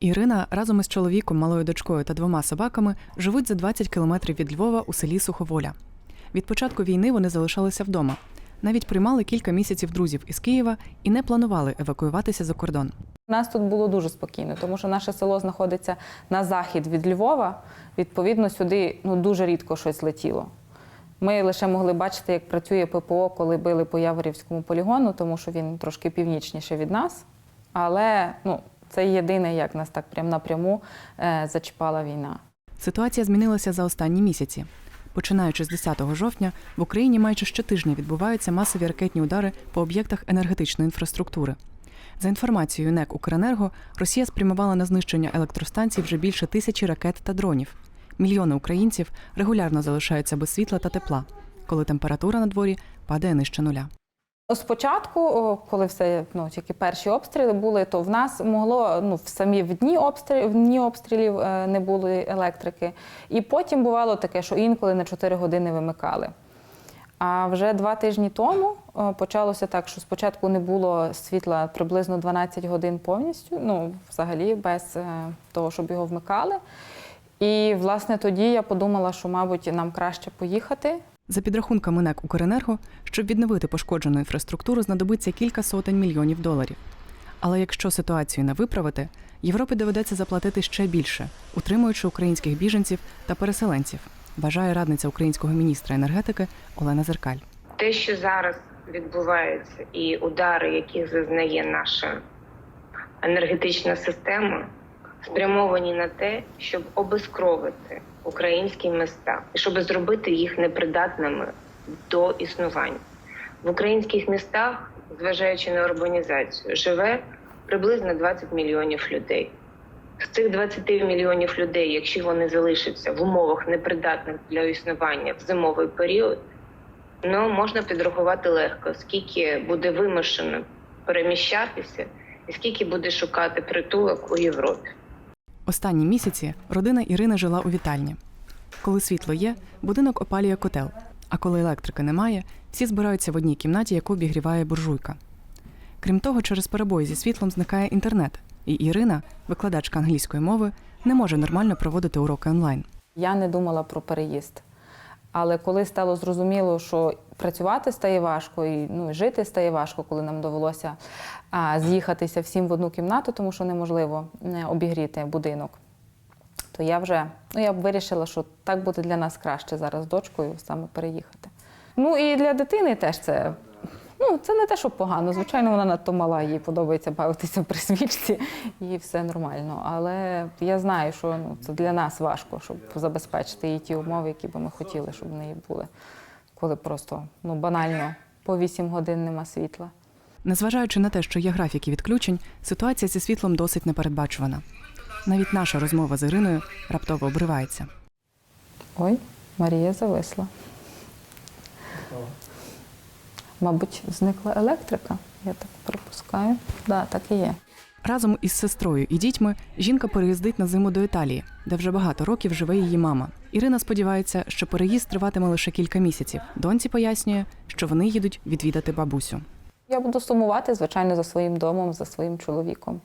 Ірина разом із чоловіком, малою дочкою та двома собаками живуть за 20 кілометрів від Львова у селі Суховоля. Від початку війни вони залишалися вдома. Навіть приймали кілька місяців друзів із Києва і не планували евакуюватися за кордон. Нас тут було дуже спокійно, тому що наше село знаходиться на захід від Львова. Відповідно, сюди ну, дуже рідко щось летіло. Ми лише могли бачити, як працює ППО, коли били по Яворівському полігону, тому що він трошки північніше від нас. Але ну, це єдине, як нас так прям напряму е, зачіпала війна. Ситуація змінилася за останні місяці. Починаючи з 10 жовтня, в Україні майже щотижня відбуваються масові ракетні удари по об'єктах енергетичної інфраструктури. За інформацією НЕК Укренерго, Росія спрямувала на знищення електростанцій вже більше тисячі ракет та дронів. Мільйони українців регулярно залишаються без світла та тепла, коли температура на дворі падає нижче нуля. Спочатку, коли все ну тільки перші обстріли були, то в нас могло ну в самі в дні обстрілів, в дні обстрілів е, не було електрики. І потім бувало таке, що інколи на 4 години вимикали. А вже два тижні тому почалося так, що спочатку не було світла приблизно 12 годин повністю, ну взагалі без е, того, щоб його вмикали. І власне тоді я подумала, що, мабуть, нам краще поїхати, За підрахунками НЕК Укренерго, щоб відновити пошкоджену інфраструктуру, знадобиться кілька сотень мільйонів доларів. Але якщо ситуацію не виправити, Європі доведеться заплатити ще більше, утримуючи українських біженців та переселенців, вважає радниця українського міністра енергетики Олена Зеркаль. те, що зараз відбувається, і удари, яких зазнає наша енергетична система, спрямовані на те, щоб обезкровити українські міста і щоб зробити їх непридатними до існування. В українських містах, зважаючи на урбанізацію, живе приблизно 20 мільйонів людей. З цих 20 мільйонів людей, якщо вони залишаться в умовах непридатних для існування в зимовий період, Ну, можна підрахувати легко, скільки буде вимушено переміщатися, і скільки буде шукати притулок у Європі. Останні місяці родина Ірини жила у вітальні. Коли світло є, будинок опалює котел. А коли електрики немає, всі збираються в одній кімнаті, яку обігріває буржуйка. Крім того, через перебої зі світлом зникає інтернет, і Ірина, викладачка англійської мови, не може нормально проводити уроки онлайн. Я не думала про переїзд. Але коли стало зрозуміло, що працювати стає важко, і ну, жити стає важко, коли нам довелося а, з'їхатися всім в одну кімнату, тому що неможливо е, обігріти будинок, то я вже ну, я вирішила, що так буде для нас краще зараз з дочкою саме переїхати. Ну і для дитини теж це. Ну, це не те, що погано. Звичайно, вона надто мала, їй подобається бавитися при свічці, і все нормально. Але я знаю, що ну, це для нас важко, щоб забезпечити їй ті умови, які би ми хотіли, щоб в неї були. Коли просто ну, банально по 8 годин нема світла. Незважаючи на те, що є графіки відключень, ситуація зі світлом досить непередбачувана. Навіть наша розмова з Іриною раптово обривається. Ой, Марія зависла. Мабуть, зникла електрика, я так припускаю. Да, так і є. Разом із сестрою і дітьми жінка переїздить на зиму до Італії, де вже багато років живе її мама. Ірина сподівається, що переїзд триватиме лише кілька місяців. Доньці пояснює, що вони їдуть відвідати бабусю. Я буду сумувати, звичайно, за своїм домом, за своїм чоловіком,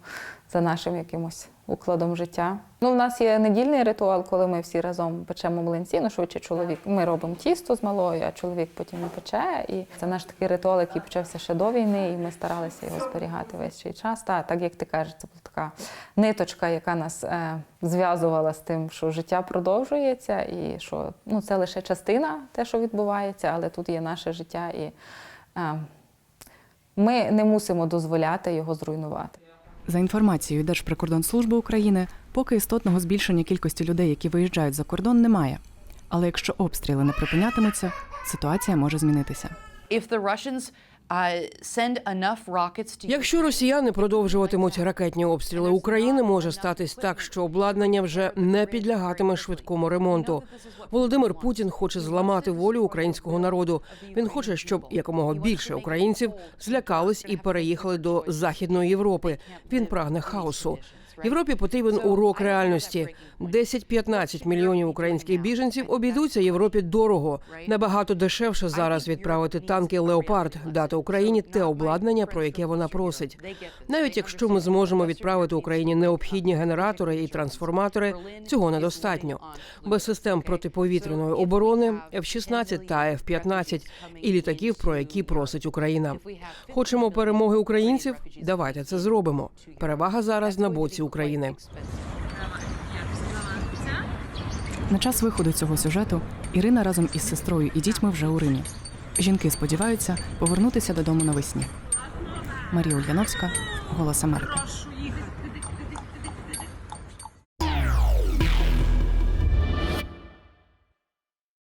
за нашим якимось укладом життя. Ну, у нас є недільний ритуал, коли ми всі разом печемо млинці. Ну, швидше чоловік. Ми робимо тісто з малою, а чоловік потім не пече. І це наш такий ритуал, який почався ще до війни, і ми старалися його зберігати весь цей час. Та, так як ти кажеш, це була така ниточка, яка нас е, зв'язувала з тим, що життя продовжується, і що ну, це лише частина, те, що відбувається, але тут є наше життя і. Е, ми не мусимо дозволяти його зруйнувати. За інформацією Держприкордонслужби України, поки істотного збільшення кількості людей, які виїжджають за кордон, немає. Але якщо обстріли не припинятимуться, ситуація може змінитися. Якщо росіяни продовжуватимуть ракетні обстріли України, може статись так, що обладнання вже не підлягатиме швидкому ремонту. Володимир Путін хоче зламати волю українського народу. Він хоче, щоб якомога більше українців злякались і переїхали до Західної Європи. Він прагне хаосу. Європі потрібен урок реальності. 10-15 мільйонів українських біженців обійдуться Європі дорого. Набагато дешевше зараз відправити танки Леопард, дати Україні те обладнання, про яке вона просить. Навіть якщо ми зможемо відправити Україні необхідні генератори і трансформатори, цього недостатньо. Без систем протиповітряної оборони F-16 та F-15 і літаків, про які просить Україна. Хочемо перемоги українців? Давайте це зробимо. Перевага зараз на боці України. На час виходу цього сюжету Ірина разом із сестрою і дітьми вже у Римі. Жінки сподіваються повернутися додому навесні. Марія Ульяновська, Голос Америки.